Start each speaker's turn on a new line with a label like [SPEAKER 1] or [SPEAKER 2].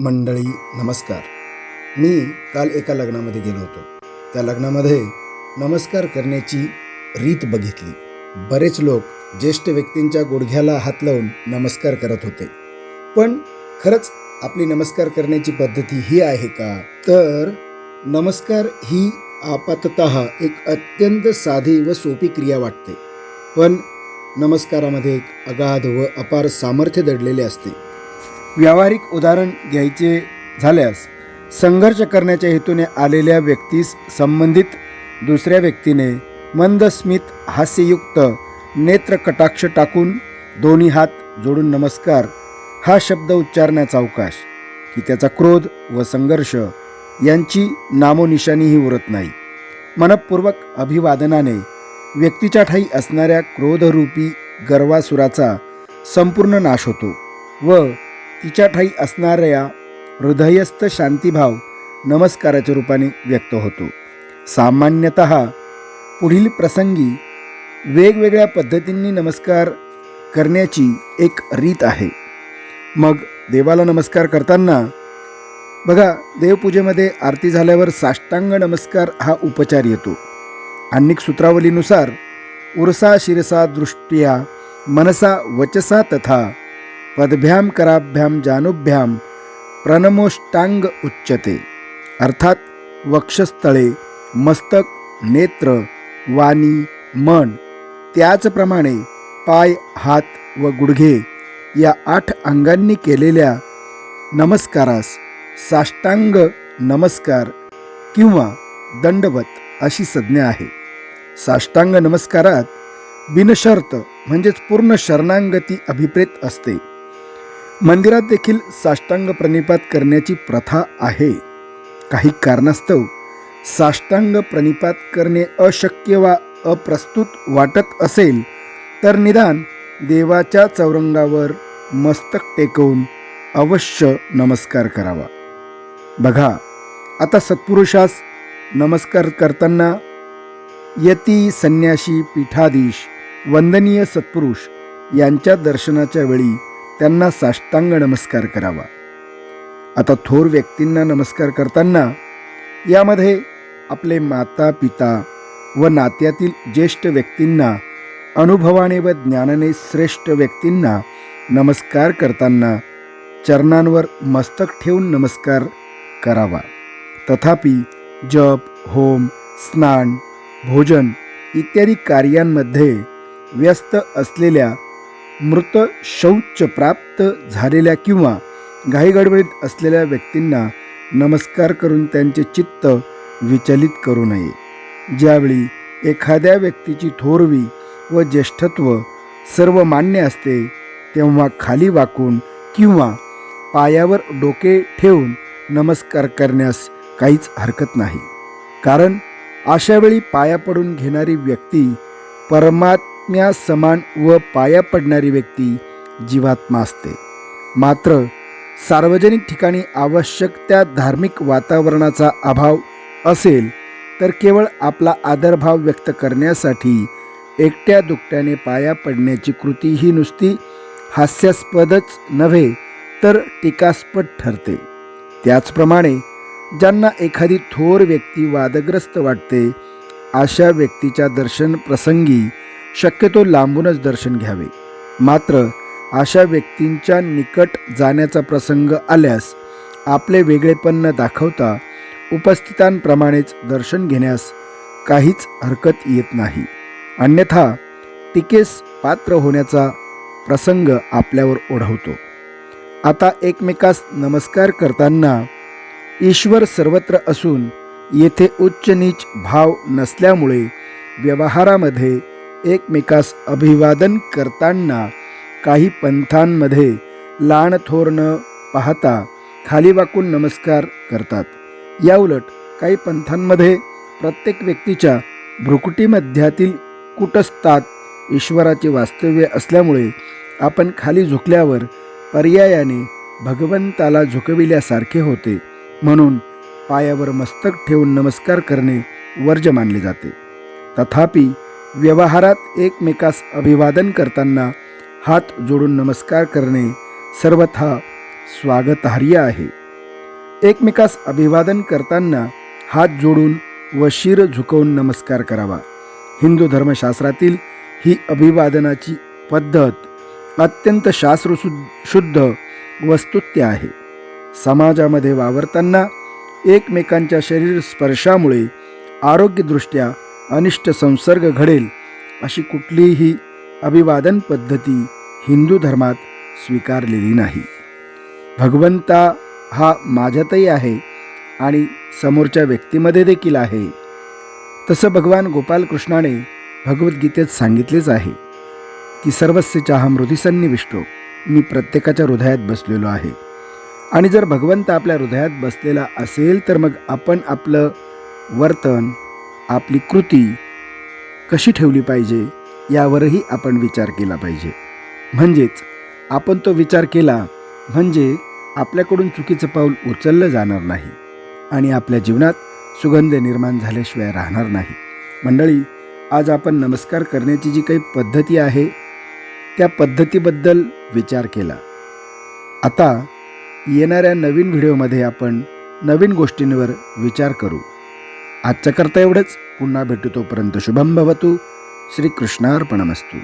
[SPEAKER 1] मंडळी नमस्कार. मी काल एका लग्नामध्ये गेलो होतो. त्या लग्नामध्ये नमस्कार करण्याची रीत बघितली. बरेच लोक ज्येष्ठ व्यक्तींच्या गुडघ्याला हात लावून नमस्कार करत होते. पण खरंच आपली नमस्कार करण्याची पद्धती ही आहे का? तर नमस्कार ही आपातत एक अत्यंत साधी व सोपी क्रिया वाटते. पण नमस्कारामध्ये एक अगाध व अपार सामर्थ्य दडलेले असते. व्यावहारिक उदाहरण घ्यायचे झाल्यास संघर्ष करण्याच्या हेतूने आलेल्या व्यक्तीस संबंधित दुसऱ्या व्यक्तीने मंदस्मित हास्ययुक्त नेत्र कटाक्ष टाकून दोन्ही हात जोडून नमस्कार हा शब्द उच्चारण्याचा अवकाश की त्याचा क्रोध व संघर्ष यांची नामोनिशाणीही उरत नाही. मनपूर्वक अभिवादनाने व्यक्तीच्या ठाई असणाऱ्या क्रोधरूपी गर्वासुराचा संपूर्ण नाश होतो व तिच्या ठाई असणाऱ्या हृदयस्थ शांतीभाव नमस्काराच्या रूपाने व्यक्त होतो. सामान्यतः पुढील प्रसंगी वेगवेगळ्या पद्धतींनी नमस्कार करण्याची एक रीत आहे. मग देवाला नमस्कार करताना बघा देवपूजेमध्ये आरती झाल्यावर साष्टांग नमस्कार हा उपचार येतो. अन्निक सूत्रावलीनुसार उरसा शिरसा दृष्ट्या मनसा वचसा तथा पदभ्याम कराभ्याम जानुभ्याम प्रणमोष्टांग उच्चते अर्थात वक्षस्थळे मस्तक नेत्र वाणी मन त्याचप्रमाणे पाय हात व गुडघे या आठ अंगांनी केलेल्या नमस्कारास साष्टांग नमस्कार किंवा दंडवत अशी संज्ञा आहे. साष्टांग नमस्कारात बिनशर्त म्हणजेच पूर्ण शरणांगती अभिप्रेत असते. मंदिरात देखील साष्टांग प्रणिपात करण्याची प्रथा आहे. काही कारणास्तव साष्टांग प्रणिपात करणे अशक्य वा अप्रस्तुत वाटत असेल तर निदान देवाच्या चौरंगावर मस्तक टेकवून अवश्य नमस्कार करावा. बघा आता सत्पुरुषास नमस्कार करताना यती संन्याशी पीठाधीश वंदनीय सत्पुरुष यांच्या दर्शनाच्या वेळी त्यांना साष्टांग नमस्कार करावा. आता थोर व्यक्तींना नमस्कार करताना यामध्ये आपले माता पिता व नात्यातील ज्येष्ठ व्यक्तींना अनुभवाने व ज्ञानाने श्रेष्ठ व्यक्तींना नमस्कार करताना चरणांवर मस्तक ठेवून नमस्कार करावा. तथापि जप होम स्नान भोजन इत्यादी कार्यांमध्ये व्यस्त असलेल्या मृत शौच प्राप्त झालेल्या किंवा घाईगडबडीत असलेल्या व्यक्तींना नमस्कार करून त्यांचे चित्त विचलित करू नये. ज्यावेळी एखाद्या व्यक्तीची थोरवी व ज्येष्ठत्व सर्व मान्य असते तेव्हा खाली वाकून किंवा पायावर डोके ठेवून नमस्कार करण्यास काहीच हरकत नाही. कारण अशावेळी पाया पडून घेणारी व्यक्ती परमात्म्या समान व पाया पडणारी व्यक्ती जीवात्मा असते. मात्र सार्वजनिक ठिकाणी आवश्यक त्या धार्मिक वातावरणाचा अभाव असेल तर केवळ आपला आदरभाव व्यक्त करण्यासाठी एकट्या दुकट्याने पाया पडण्याची कृती ही नुसती हास्यास्पदच नव्हे तर टीकास्पद ठरते. त्याचप्रमाणे ज्यांना एखादी थोर व्यक्ती वादग्रस्त वाटते अशा व्यक्तीच्या दर्शन प्रसंगी शक्यतो लांबूनच दर्शन घ्यावे. मात्र अशा व्यक्तींच्या निकट जाण्याचा प्रसंग आल्यास आपले वेगळेपण न दाखवता उपस्थितांप्रमाणेच दर्शन घेण्यास काहीच हरकत येत नाही. अन्यथा टीकेस पात्र होण्याचा प्रसंग आपल्यावर ओढवतो. आता एकमेकास नमस्कार करताना ईश्वर सर्वत्र असून येथे उच्च नीच भाव नसल्यामुळे व्यवहारामध्ये एकमेकास अभिवादन करताना काही पंथांमध्ये लाण थोरणं न पाहता खाली वाकून नमस्कार करतात. याउलट काही पंथांमध्ये प्रत्येक व्यक्तीच्या भ्रुकुटीमध्यातील कुटस्थात ईश्वराचे वास्तव्य असल्यामुळे आपण खाली झुकल्यावर पर्यायाने भगवंताला झुकविल्यासारखे होते. म्हणून पायावर मस्तक ठेवून नमस्कार करणे वर्ज मानले जाते. तथापि व्यवहारात एकमेकास अभिवादन करताना हात जोडून नमस्कार करणे सर्वथा स्वागतार्ह आहे. एकमेकास अभिवादन करताना हात जोडून व शिर झुकवून नमस्कार करावा. हिंदू धर्मशास्त्रातील ही अभिवादनाची पद्धत अत्यंत शास्त्रशु शुद्ध वस्तुत्य आहे. समाजामध्ये वावरताना एकमेकांच्या शरीर स्पर्शामुळे आरोग्यदृष्ट्या अनिष्ट संसर्ग घडेल अशी कुठलीही अभिवादन पद्धती हिंदू धर्मात स्वीकारलेली नाही. भगवंता हा माझ्यातही आहे आणि समोरच्या व्यक्तीमध्ये देखील आहे. तसं भगवान गोपालकृष्णाने भगवद्गीतेत सांगितलेच आहे की सर्वस्य मृदिसन्नी विष्णू मी प्रत्येकाच्या हृदयात बसलेलो आहे. आणि जर भगवंत आपल्या हृदयात बसलेला असेल तर मग आपण आपलं वर्तन आपली कृती कशी ठेवली पाहिजे यावरही आपण विचार केला पाहिजे. म्हणजेच आपण तो विचार केला म्हणजे आपल्याकडून चुकीचं पाऊल उचललं जाणार नाही आणि आपल्या जीवनात सुगंध निर्माण झाल्याशिवाय राहणार नाही. मंडळी आज आपण नमस्कार करण्याची जी काही पद्धती आहे त्या पद्धतीबद्दल विचार केला. आता येणाऱ्या नवीन व्हिडिओमध्ये आपण नवीन गोष्टींवर विचार करू. आजच्या करता एवढंच पुन्हा भेटू तोपर्यंत शुभम भवतु. श्रीकृष्णार्पणमस्तू.